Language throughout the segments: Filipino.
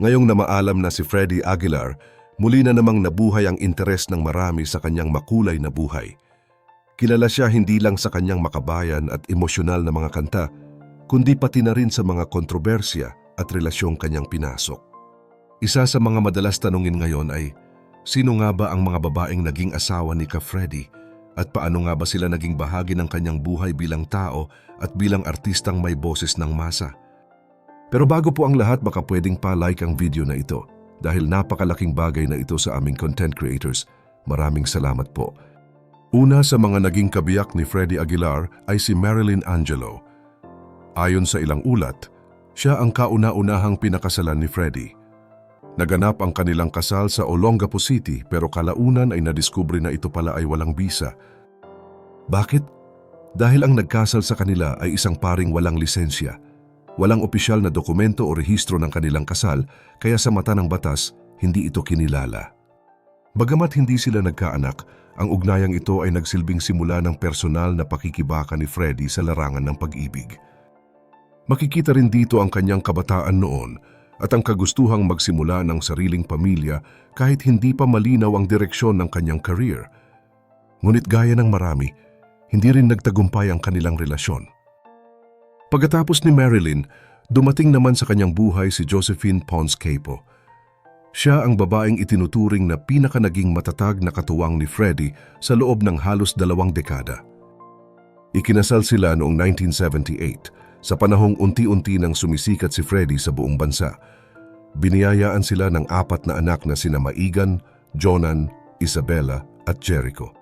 Ngayong namaalam na si Freddie Aguilar, muli na namang nabuhay ang interes ng marami sa kanyang makulay na buhay. Kilala siya hindi lang sa kanyang makabayan at emosyonal na mga kanta, kundi pati na rin sa mga kontrobersya at relasyong kanyang pinasok. Isa sa mga madalas tanungin ngayon ay, sino nga ba ang mga babaeng naging asawa ni Ka Freddy at paano nga ba sila naging bahagi ng kanyang buhay bilang tao at bilang artistang may boses ng masa? Pero bago po ang lahat, baka pwedeng pa-like ang video na ito dahil napakalaking bagay na ito sa aming content creators. Maraming salamat po. Una sa mga naging kabiyak ni Freddie Aguilar ay si Marilyn Angelo. Ayon sa ilang ulat, siya ang kauna-unahang pinakasalan ni Freddie. Naganap ang kanilang kasal sa Olongapo City pero kalaunan ay nadiskubre na ito pala ay walang bisa. Bakit? Dahil ang nagkasal sa kanila ay isang paring walang lisensya. Walang opisyal na dokumento o rehistro ng kanilang kasal kaya sa mata ng batas, hindi ito kinilala. Bagamat hindi sila nagkaanak, ang ugnayang ito ay nagsilbing simula ng personal na pakikibaka ni Freddie sa larangan ng pag-ibig. Makikita rin dito ang kanyang kabataan noon at ang kagustuhang magsimula ng sariling pamilya kahit hindi pa malinaw ang direksyon ng kanyang career. Ngunit gaya ng marami, hindi rin nagtagumpay ang kanilang relasyon. Pagkatapos ni Marilyn, dumating naman sa kanyang buhay si Josephine Pons Capo. Siya ang babaeng itinuturing na pinaka naging matatag na katuwang ni Freddie sa loob ng halos dalawang dekada. Ikinasal sila noong 1978 sa panahong unti-unti nang sumisikat si Freddie sa buong bansa. Biniyayaan sila ng apat na anak na sina Maigan, Jonan, Isabella at Jericho.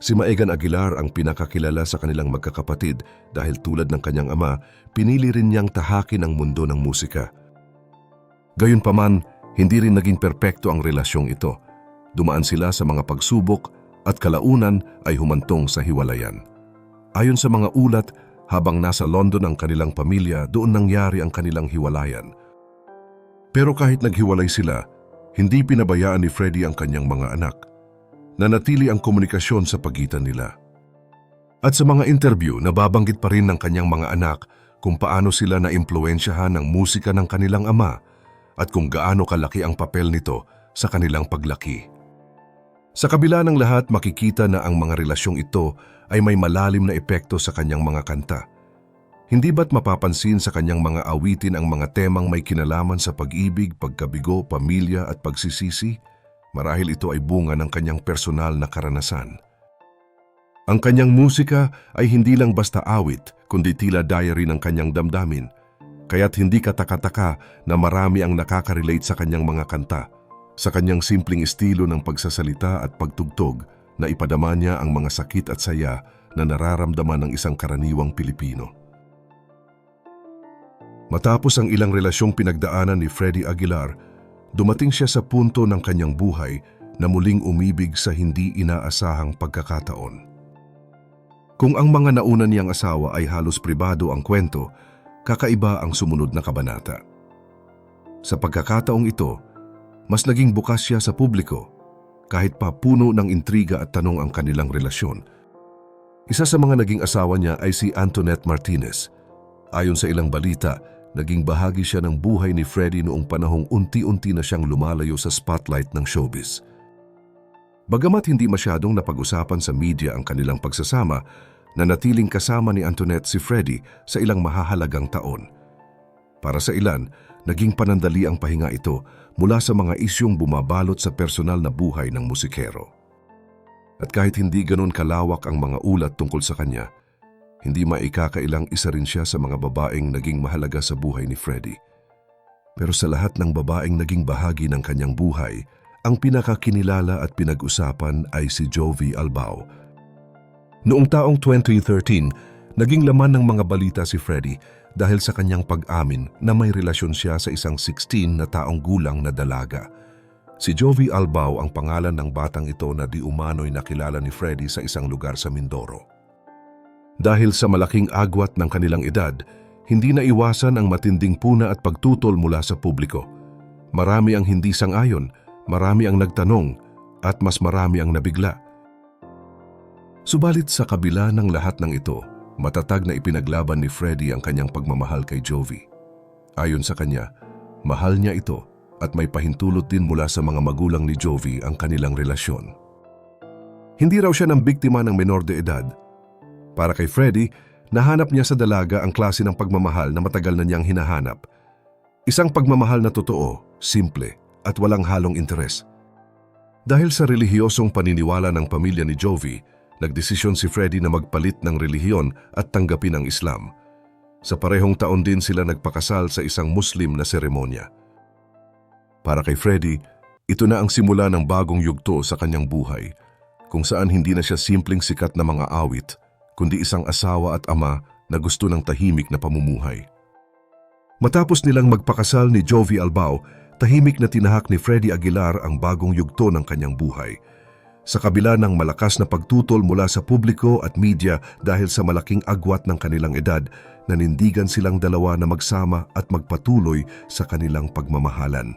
Si Maigan Aguilar ang pinakakilala sa kanilang magkakapatid dahil tulad ng kanyang ama, pinili rin niyang tahakin ang mundo ng musika. Gayunpaman, hindi rin naging perpekto ang relasyong ito. Dumaan sila sa mga pagsubok at kalaunan ay humantong sa hiwalayan. Ayon sa mga ulat, habang nasa London ang kanilang pamilya, doon nangyari ang kanilang hiwalayan. Pero kahit naghiwalay sila, hindi pinabayaan ni Freddie ang kanyang mga anak. Nanatili ang komunikasyon sa pagitan nila. At sa mga interview, nababanggit pa rin ng kanyang mga anak kung paano sila na-impluensyahan ng musika ng kanilang ama at kung gaano kalaki ang papel nito sa kanilang paglaki. Sa kabila ng lahat, makikita na ang mga relasyong ito ay may malalim na epekto sa kanyang mga kanta. Hindi ba't mapapansin sa kanyang mga awitin ang mga temang may kinalaman sa pag-ibig, pagkabigo, pamilya at pagsisisi? Marahil ito ay bunga ng kanyang personal na karanasan. Ang kanyang musika ay hindi lang basta awit, kundi tila diary ng kanyang damdamin. Kaya't hindi katakataka na marami ang nakaka-relate sa kanyang mga kanta, sa kanyang simpleng estilo ng pagsasalita at pagtugtog na ipadama niya ang mga sakit at saya na nararamdaman ng isang karaniwang Pilipino. Matapos ang ilang relasyong pinagdaanan ni Freddie Aguilar, dumating siya sa punto ng kanyang buhay na muling umibig sa hindi inaasahang pagkakataon. Kung ang mga nauna niyang asawa ay halos pribado ang kwento, kakaiba ang sumunod na kabanata. Sa pagkakataong ito, mas naging bukas siya sa publiko kahit pa puno ng intriga at tanong ang kanilang relasyon. Isa sa mga naging asawa niya ay si Antoinette Martinez. Ayon sa ilang balita, naging bahagi siya ng buhay ni Freddie noong panahong unti-unti na siyang lumalayo sa spotlight ng showbiz. Bagamat hindi masyadong napag-usapan sa media ang kanilang pagsasama, nanatiling kasama ni Antoinette si Freddie sa ilang mahahalagang taon. Para sa ilan, naging panandali ang pahinga ito mula sa mga isyong bumabalot sa personal na buhay ng musikero. At kahit hindi ganun kalawak ang mga ulat tungkol sa kanya, hindi maikakailang isa rin siya sa mga babaeng naging mahalaga sa buhay ni Freddie. Pero sa lahat ng babaeng naging bahagi ng kanyang buhay, ang pinakakinilala at pinag-usapan ay si Jovi Albao. Noong taong 2013, naging laman ng mga balita si Freddie dahil sa kanyang pag-amin na may relasyon siya sa isang 16 na taong gulang na dalaga. Si Jovi Albao ang pangalan ng batang ito na di umano'y nakilala ni Freddie sa isang lugar sa Mindoro. Dahil sa malaking agwat ng kanilang edad, hindi na iwasan ang matinding puna at pagtutol mula sa publiko. Marami ang hindi sangayon, marami ang nagtanong, at mas marami ang nabigla. Subalit sa kabila ng lahat ng ito, matatag na ipinaglaban ni Freddie ang kanyang pagmamahal kay Jovi. Ayon sa kanya, Mahal niya ito at may pahintulot din mula sa mga magulang ni Jovi ang kanilang relasyon. Hindi raw siya ng biktima ng menor de edad. Para kay Freddy, nahanap niya sa dalaga ang klase ng pagmamahal na matagal na niyang hinahanap. Isang pagmamahal na totoo, simple, at walang halong interes. Dahil sa relihiyosong paniniwala ng pamilya ni Jovi, nagdesisyon si Freddy na magpalit ng relihiyon at tanggapin ang Islam. Sa parehong taon din sila nagpakasal sa isang Muslim na seremonya. Para kay Freddy, ito na ang simula ng bagong yugto sa kanyang buhay, kung saan hindi na siya simpleng sikat na mga awit, kundi isang asawa at ama na gusto ng tahimik na pamumuhay. Matapos nilang magpakasal ni Jovi Albao, tahimik na tinahak ni Freddy Aguilar ang bagong yugto ng kanyang buhay. Sa kabila ng malakas na pagtutol mula sa publiko at media dahil sa malaking agwat ng kanilang edad, nanindigan silang dalawa na magsama at magpatuloy sa kanilang pagmamahalan.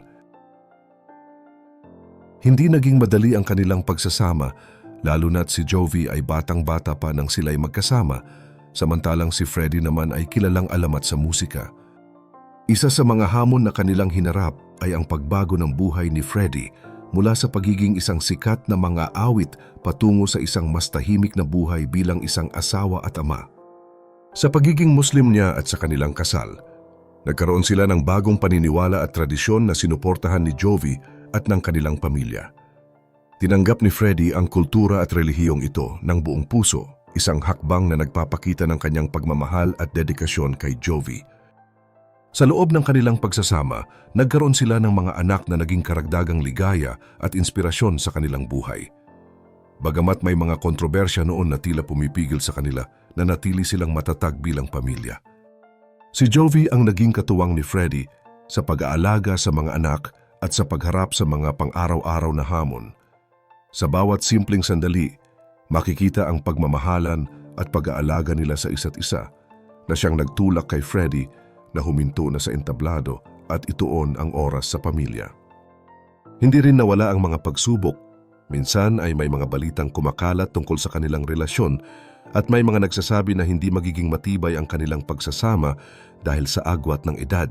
Hindi naging madali ang kanilang pagsasama, lalo na't si Jovi ay batang-bata pa nang sila'y magkasama, samantalang si Freddy naman ay kilalang alamat sa musika. Isa sa mga hamon na kanilang hinarap ay ang pagbago ng buhay ni Freddy mula sa pagiging isang sikat na mga awit patungo sa isang mas tahimik na buhay bilang isang asawa at ama. Sa pagiging Muslim niya at sa kanilang kasal, nagkaroon sila ng bagong paniniwala at tradisyon na sinuportahan ni Jovi at ng kanilang pamilya. Tinanggap ni Freddy ang kultura at relihiyong ito ng buong puso, isang hakbang na nagpapakita ng kanyang pagmamahal at dedikasyon kay Jovi. Sa loob ng kanilang pagsasama, nagkaroon sila ng mga anak na naging karagdagang ligaya at inspirasyon sa kanilang buhay. Bagamat may mga kontrobersya noon na tila pumipigil sa kanila, nanatili silang matatag bilang pamilya. Si Jovi ang naging katuwang ni Freddy sa pag-aalaga sa mga anak at sa pagharap sa mga pang-araw-araw na hamon. Sa bawat simpleng sandali, makikita ang pagmamahalan at pag-aalaga nila sa isa't isa na siyang nagtulak kay Freddy na huminto na sa entablado at ituon ang oras sa pamilya. Hindi rin nawala ang mga pagsubok. Minsan ay may mga balitang kumakalat tungkol sa kanilang relasyon at may mga nagsasabi na hindi magiging matibay ang kanilang pagsasama dahil sa agwat ng edad.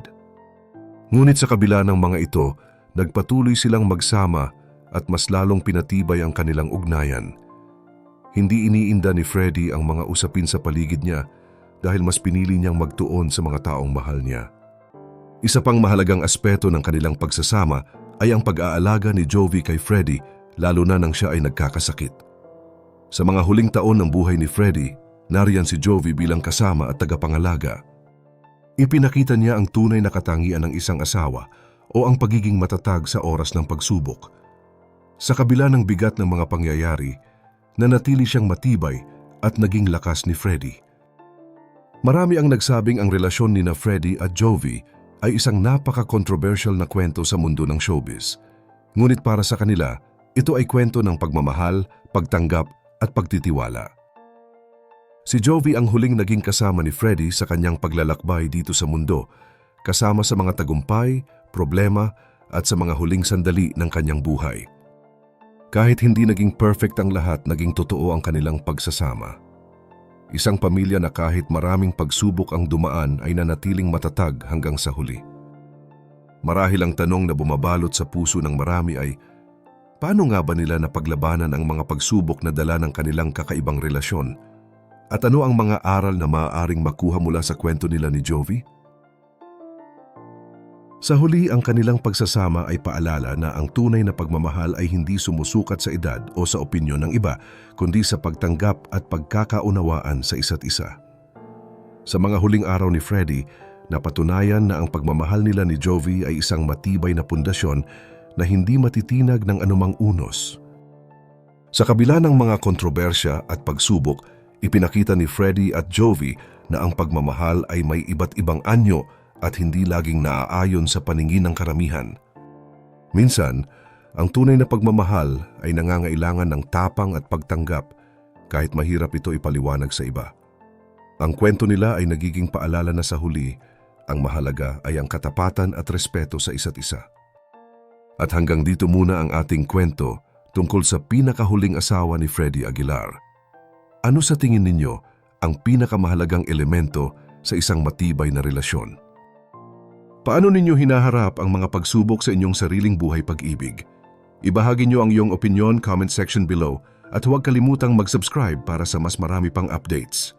Ngunit sa kabila ng mga ito, nagpatuloy silang magsama at mas lalong pinatibay ang kanilang ugnayan. Hindi iniinda ni Freddy ang mga usapin sa paligid niya dahil mas pinili niyang magtuon sa mga taong mahal niya. Isa pang mahalagang aspeto ng kanilang pagsasama ay ang pag-aalaga ni Jovi kay Freddy lalo na nang siya ay nagkakasakit. Sa mga huling taon ng buhay ni Freddy, nariyan si Jovi bilang kasama at tagapangalaga. Ipinakita niya ang tunay na katangian ng isang asawa o ang pagiging matatag sa oras ng pagsubok. Sa kabila ng bigat ng mga pangyayari, nanatili siyang matibay at naging lakas ni Freddy. Marami ang nagsabing ang relasyon ni na Freddy at Jovi ay isang napaka-controversial na kwento sa mundo ng showbiz. Ngunit para sa kanila, ito ay kwento ng pagmamahal, pagtanggap at pagtitiwala. Si Jovi ang huling naging kasama ni Freddy sa kanyang paglalakbay dito sa mundo, kasama sa mga tagumpay, problema at sa mga huling sandali ng kanyang buhay. Kahit hindi naging perfect ang lahat, naging totoo ang kanilang pagsasama. Isang pamilya na kahit maraming pagsubok ang dumaan ay nanatiling matatag hanggang sa huli. Marahil ang tanong na bumabalot sa puso ng marami ay, paano nga ba nila napaglabanan ang mga pagsubok na dala ng kanilang kakaibang relasyon? At ano ang mga aral na maaaring makuha mula sa kwento nila ni Jovi? Sa huli, ang kanilang pagsasama ay paalala na ang tunay na pagmamahal ay hindi sumusukat sa edad o sa opinyon ng iba, kundi sa pagtanggap at pagkakaunawaan sa isa't isa. Sa mga huling araw ni Freddy, napatunayan na ang pagmamahal nila ni Jovi ay isang matibay na pundasyon na hindi matitinag ng anumang unos. Sa kabila ng mga kontrobersya at pagsubok, ipinakita ni Freddy at Jovi na ang pagmamahal ay may iba't ibang anyo at hindi laging naaayon sa paningin ng karamihan. Minsan, ang tunay na pagmamahal ay nangangailangan ng tapang at pagtanggap kahit mahirap ito ipaliwanag sa iba. Ang kwento nila ay nagiging paalala na sa huli, ang mahalaga ay ang katapatan at respeto sa isa't isa. At hanggang dito muna ang ating kwento tungkol sa pinakahuling asawa ni Freddy Aguilar. Ano sa tingin ninyo ang pinakamahalagang elemento sa isang matibay na relasyon? Paano ninyo hinaharap ang mga pagsubok sa inyong sariling buhay pag-ibig? Ibahagi nyo ang iyong opinion comment section below at huwag kalimutang mag-subscribe para sa mas marami pang updates.